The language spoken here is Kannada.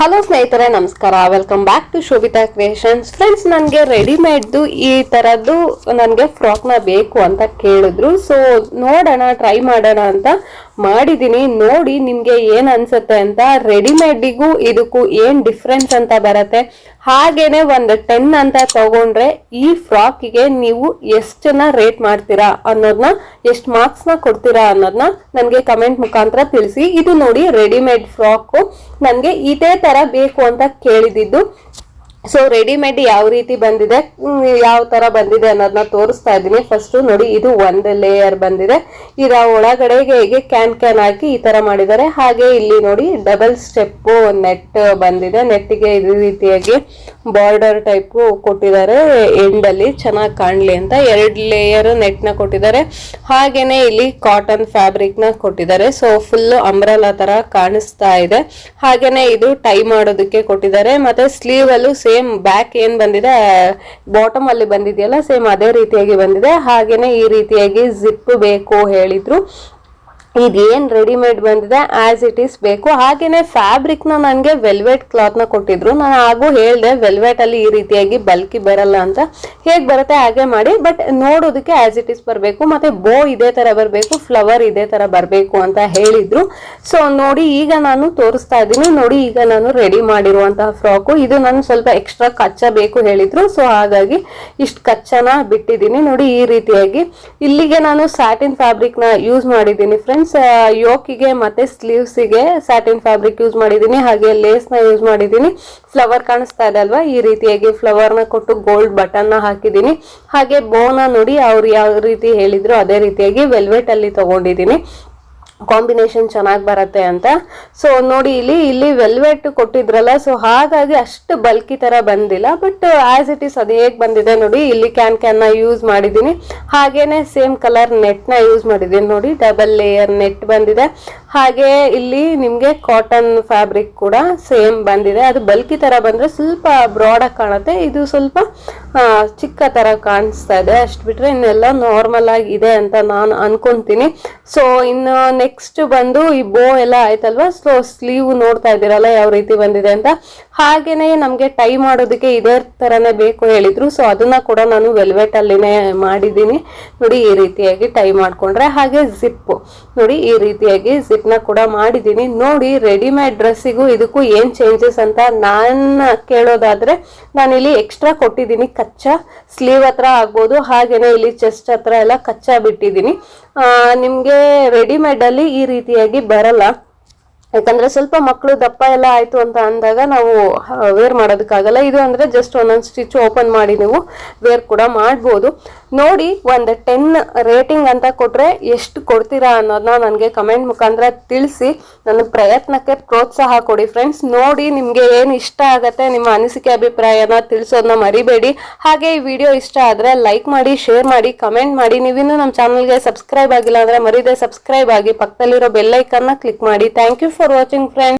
ಹಲೋ ಸ್ನೇಹಿತರೆ, ನಮಸ್ಕಾರ. Welcome back to Shobhita creations friends ನನಗೆ ರೆಡಿಮೇಡ್ದು ಈ ಥರದ್ದು ನನಗೆ ಫ್ರಾಕ್ನ ಬೇಕು ಅಂತ ಕೇಳಿದ್ರು. ಸೊ ನೋಡೋಣ ಟ್ರೈ ಮಾಡೋಣ ಅಂತ ಮಾಡಿದ್ದೀನಿ ನೋಡಿ ನಿಮಗೆ ಏನು ಅನ್ಸುತ್ತೆ ಅಂತ ರೆಡಿಮೇಡಿಗೂ ಇದಕ್ಕೂ ಏನು ಡಿಫ್ರೆನ್ಸ್ ಅಂತ ಬರುತ್ತೆ. ಹಾಗೇನೆ ಒಂದು ಟೆನ್ ಅಂತ ತಗೊಂಡ್ರೆ ಈ ಫ್ರಾಕಿಗೆ ನೀವು ಎಷ್ಟನ್ನ ರೇಟ್ ಮಾಡ್ತೀರಾ ಅನ್ನೋದನ್ನ ಎಷ್ಟು ಮಾರ್ಕ್ಸ್ನ ಕೊಡ್ತೀರಾ ಅನ್ನೋದನ್ನ ನನಗೆ ಕಮೆಂಟ್ ಮುಖಾಂತರ ತಿಳಿಸಿ. ಇದು ನೋಡಿ ರೆಡಿಮೇಡ್ ಫ್ರಾಕು ನನಗೆ ಇದೇ ತರ ಬೇಕು ಅಂತ ಕೇಳಿದಿದ್ದು. ಸೊ ರೆಡಿಮೇಡ್ ಯಾವ ರೀತಿ ಬಂದಿದೆ? ಯಾವ ತರ ಬಂದಿದೆ ಅನ್ನೋದನ್ನ ತೋರಿಸ್ತಾ ಇದ್ದೀನಿ. ಫಸ್ಟ್ ನೋಡಿ, ಇದು ಒಂದು ಲೇಯರ್ ಬಂದಿದೆ. ಇದರ ಒಳಗಡೆಗೆ ಹೇಗೆ ಕ್ಯಾನ್ ಕ್ಯಾನ್ ಹಾಕಿ ಈ ತರ ಮಾಡಿದ್ದಾರೆ. ಹಾಗೆ ಇಲ್ಲಿ ನೋಡಿ ಡಬಲ್ ಸ್ಟೆಪ್ ನೆಟ್ ಬಂದಿದೆ. ನೆಟ್ಟಿಗೆ ಇದೇ ರೀತಿಯಾಗಿ ಬಾರ್ಡರ್ ಟೈಪ್ ಕೊಟ್ಟಿದ್ದಾರೆ. ಎಂಡಲ್ಲಿ ಚೆನ್ನಾಗಿ ಕಾಣಲಿ ಅಂತ ಎರಡು ಲೇಯರ್ ನೆಟ್ನ ಕೊಟ್ಟಿದ್ದಾರೆ. ಹಾಗೇನೆ ಇಲ್ಲಿ ಕಾಟನ್ ಫ್ಯಾಬ್ರಿಕ್ನ ಕೊಟ್ಟಿದ್ದಾರೆ. ಸೊ ಫುಲ್ ಅಂಬ್ರಲಾ ತರ ಕಾಣಿಸ್ತಾ ಇದೆ. ಹಾಗೇನೆ ಇದು ಟೈ ಮಾಡೋದಕ್ಕೆ ಕೊಟ್ಟಿದ್ದಾರೆ. ಮತ್ತೆ ಸ್ಲೀವ್ ಅಲ್ಲೂ ಸೇಮ್ ಬ್ಯಾಕ್ ಏನ್ ಬಂದಿದೆ? ಬಾಟಮ್ ಅಲ್ಲಿ ಬಂದಿದೆಯಲ್ಲ ಸೇಮ್ ಅದೇ ರೀತಿಯಾಗಿ ಬಂದಿದೆ. ಹಾಗೇನೆ ಈ ರೀತಿಯಾಗಿ ಜಿಪ್ ಬೇಕು ಹೇಳಿದ್ರು. ಇದೇನ್ ರೆಡಿಮೇಡ್ ಬಂದಿದೆ ಆಸ್ ಇಟ್ ಈಸ್ ಬೇಕು. ಹಾಗೇನೆ ಫ್ಯಾಬ್ರಿಕ್ನ ನನಗೆ ವೆಲ್ವೆಟ್ ಕ್ಲಾತ್ನ ಕೊಟ್ಟಿದ್ರು. ನಾನು ಹಾಗೂ ಹೇಳಿದೆ ವೆಲ್ವೆಟ್ ಅಲ್ಲಿ ಈ ರೀತಿಯಾಗಿ ಬಲ್ಕಿ ಬರಲ್ಲ ಅಂತ. ಹೇಗೆ ಬರುತ್ತೆ ಹಾಗೆ ಮಾಡಿ ಬಟ್ ನೋಡೋದಕ್ಕೆ ಆಸ್ ಇಟ್ ಈಸ್ ಬರಬೇಕು. ಮತ್ತೆ ಬೋ ಇದೇ ತರ ಬರಬೇಕು ಫ್ಲವರ್ ಇದೇ ತರ ಬರಬೇಕು ಅಂತ ಹೇಳಿದ್ರು. ಸೊ ನೋಡಿ ಈಗ ನಾನು ತೋರಿಸ್ತಾ ಇದ್ದೀನಿ. ನೋಡಿ ಈಗ ನಾನು ರೆಡಿ ಮಾಡಿರುವಂತಹ ಫ್ರಾಕು ಇದು ನಾನು ಸ್ವಲ್ಪ ಎಕ್ಸ್ಟ್ರಾ ಕಚ್ಚಾ ಬೇಕು ಹೇಳಿದ್ರು. ಸೊ ಹಾಗಾಗಿ ಇಷ್ಟು ಕಚ್ಚನ ಬಿಟ್ಟಿದ್ದೀನಿ. ನೋಡಿ ಈ ರೀತಿಯಾಗಿ. ಇಲ್ಲಿಗೆ ನಾನು ಸ್ಯಾಟಿನ್ ಫ್ಯಾಬ್ರಿಕ್ನ ಯೂಸ್ ಮಾಡಿದ್ದೀನಿ ಫ್ರೆಂಡ್ಸ್ ಯೋಕಿಗೆ ಮತ್ತೆ ಸ್ಲೀವ್ಸಿಗೆ ಸ್ಯಾಟಿನ್ ಫ್ಯಾಬ್ರಿಕ್ ಯೂಸ್ ಮಾಡಿದ್ದೀನಿ. ಹಾಗೆ ಲೇಸ್ನ ಯೂಸ್ ಮಾಡಿದ್ದೀನಿ. ಫ್ಲವರ್ ಕಾಣಿಸ್ತಾ ಇದೆ ಅಲ್ವಾ? ಈ ರೀತಿಯಾಗಿ ಫ್ಲವರ್ನ ಕೊಟ್ಟು ಗೋಲ್ಡ್ ಬಟನ್ನ ಹಾಕಿದ್ದೀನಿ. ಹಾಗೆ ಬೋನ ನೋಡಿ ಅವ್ರು ಯಾವ ರೀತಿ ಹೇಳಿದ್ರು ಅದೇ ರೀತಿಯಾಗಿ ವೆಲ್ವೆಟ್ ಅಲ್ಲಿ ತಗೊಂಡಿದ್ದೀನಿ. ಕಾಂಬಿನೇಷನ್ ಚೆನ್ನಾಗಿ ಬರುತ್ತೆ ಅಂತ. ಸೊ ನೋಡಿ ಇಲ್ಲಿ ಇಲ್ಲಿ ವೆಲ್ವೆಟ್ ಕೊಟ್ಟಿದ್ರಲ್ಲ ಸೊ ಹಾಗಾಗಿ ಅಷ್ಟು ಬಲ್ಕಿ ತರ ಬಂದಿಲ್ಲ ಬಟ್ ಆಸ್ ಇಟ್ ಈಸ್ ಅದು ಹೇಗೆ ಬಂದಿದೆ ನೋಡಿ, ಇಲ್ಲಿ ಕ್ಯಾನ್ ಕ್ಯಾನ್ನ ಯೂಸ್ ಮಾಡಿದ್ದೀನಿ. ಹಾಗೇನೆ ಸೇಮ್ ಕಲರ್ ನೆಟ್ನ ಯೂಸ್ ಮಾಡಿದ್ದೀನಿ ನೋಡಿ ಡಬಲ್ ಲೇಯರ್ ನೆಟ್ ಬಂದಿದೆ. ಹಾಗೆ ಇಲ್ಲಿ ನಿಮಗೆ ಕಾಟನ್ ಫ್ಯಾಬ್ರಿಕ್ ಕೂಡ ಸೇಮ್ ಬಂದಿದೆ. ಅದು ಬಲ್ಕಿ ತರ ಬಂದ್ರೆ ಸ್ವಲ್ಪ ಬ್ರಾಡ್ ಆಗಿ ಕಾಣುತ್ತೆ. ಇದು ಸ್ವಲ್ಪ ಚಿಕ್ಕ ತರ ಕಾಣಿಸ್ತಾ ಇದೆ. ಅಷ್ಟು ಬಿಟ್ರೆ ಇನ್ನೆಲ್ಲ ನಾರ್ಮಲ್ ಆಗಿ ಇದೆ ಅಂತ ನಾನು ಅನ್ಕೊಂತೀನಿ. ಸೊ ಇನ್ನು ನೆಕ್ಸ್ಟ್ ಬಂದು ಈ ಬೋ ಎಲ್ಲ ಆಯ್ತಲ್ವಾ? ಸೊ ಸ್ಲೀವ್ ನೋಡ್ತಾ ಇದ್ದೀರಲ್ಲ ಯಾವ ರೀತಿ ಬಂದಿದೆ ಅಂತ. ಹಾಗೇನೆ ನಮಗೆ ಟೈ ಮಾಡೋದಕ್ಕೆ ಇದೇ ತರನೇ ಬೇಕು ಹೇಳಿದ್ರು. ಸೊ ಅದನ್ನ ಕೂಡ ನಾನು ವೆಲ್ವೆಟ್ ಅಲ್ಲಿನೇ ಮಾಡಿದ್ದೀನಿ. ನೋಡಿ ಈ ರೀತಿಯಾಗಿ ಟೈ ಮಾಡ್ಕೊಂಡ್ರೆ. ಹಾಗೆ ಜಿಪ್ ನೋಡಿ ಈ ರೀತಿಯಾಗಿ ನ ಕೂಡ ಮಾಡಿದ್ದೀನಿ. ನೋಡಿ ರೆಡಿಮೇಡ್ ಡ್ರೆಸ್ಸಿಗೂ ಇದಕ್ಕೂ ಏನ್ ಚೇಂಜಸ್ ಅಂತ ನಾನು ಕೇಳೋದಾದ್ರೆ, ನಾನಿಲ್ಲಿ ಎಕ್ಸ್ಟ್ರಾ ಕೊಟ್ಟಿದ್ದೀನಿ ಕಚ್ಚಾ. ಸ್ಲೀವ್ ಹತ್ರ ಆಗ್ಬೋದು, ಹಾಗೇನೆ ಇಲ್ಲಿ ಚೆಸ್ಟ್ ಹತ್ರ ಎಲ್ಲ ಕಚ್ಚಾ ಬಿಟ್ಟಿದ್ದೀನಿ. ನಿಮ್ಗೆ ರೆಡಿಮೇಡ್ ಅಲ್ಲಿ ಈ ರೀತಿಯಾಗಿ ಬರಲ್ಲ. ಯಾಕಂದ್ರೆ ಸ್ವಲ್ಪ ಮಕ್ಕಳು ದಪ್ಪ ಎಲ್ಲ ಆಯ್ತು ಅಂತ ಅಂದಾಗ ನಾವು ವೇರ್ ಮಾಡೋದಕ್ಕಾಗಲ್ಲ. ಇದು ಅಂದ್ರೆ ಜಸ್ಟ್ ಒಂದೊಂದು ಸ್ಟಿಚ್ ಓಪನ್ ಮಾಡಿ ನೀವು ವೇರ್ ಕೂಡ ಮಾಡ್ಬೋದು. ನೋಡಿ ಒಂದು ಟೆನ್ ರೇಟಿಂಗ್ ಅಂತ ಕೊಟ್ರೆ ಎಷ್ಟು ಕೊಡ್ತೀರಾ ಅನ್ನೋದನ್ನ ನನಗೆ ಕಮೆಂಟ್ ಮುಖಾಂತರ ತಿಳಿಸಿ. ನನ್ನ ಪ್ರಯತ್ನಕ್ಕೆ ಪ್ರೋತ್ಸಾಹ ಕೊಡಿ ಫ್ರೆಂಡ್ಸ್ ನೋಡಿ ನಿಮಗೆ ಏನು ಇಷ್ಟ ಆಗತ್ತೆ, ನಿಮ್ಮ ಅನಿಸಿಕೆ ಅಭಿಪ್ರಾಯನ ತಿಳಿಸೋದನ್ನ ಮರಿಬೇಡಿ. ಹಾಗೆ ಈ ವಿಡಿಯೋ ಇಷ್ಟ ಆದ್ರೆ ಲೈಕ್ ಮಾಡಿ ಶೇರ್ ಮಾಡಿ ಕಮೆಂಟ್ ಮಾಡಿ. ನೀವಿನ್ನೂ ನಮ್ಮ ಚಾನಲ್ಗೆ ಸಬ್ಸ್ಕ್ರೈಬ್ ಆಗಿಲ್ಲ ಅಂದ್ರೆ ಮರಿದೆ ಸಬ್ಸ್ಕ್ರೈಬ್ ಆಗಿ ಪಕ್ಕದಲ್ಲಿರೋ ಬೆಲ್ ಐಕನ್ನ ಕ್ಲಿಕ್ ಮಾಡಿ. Thank you for watching friends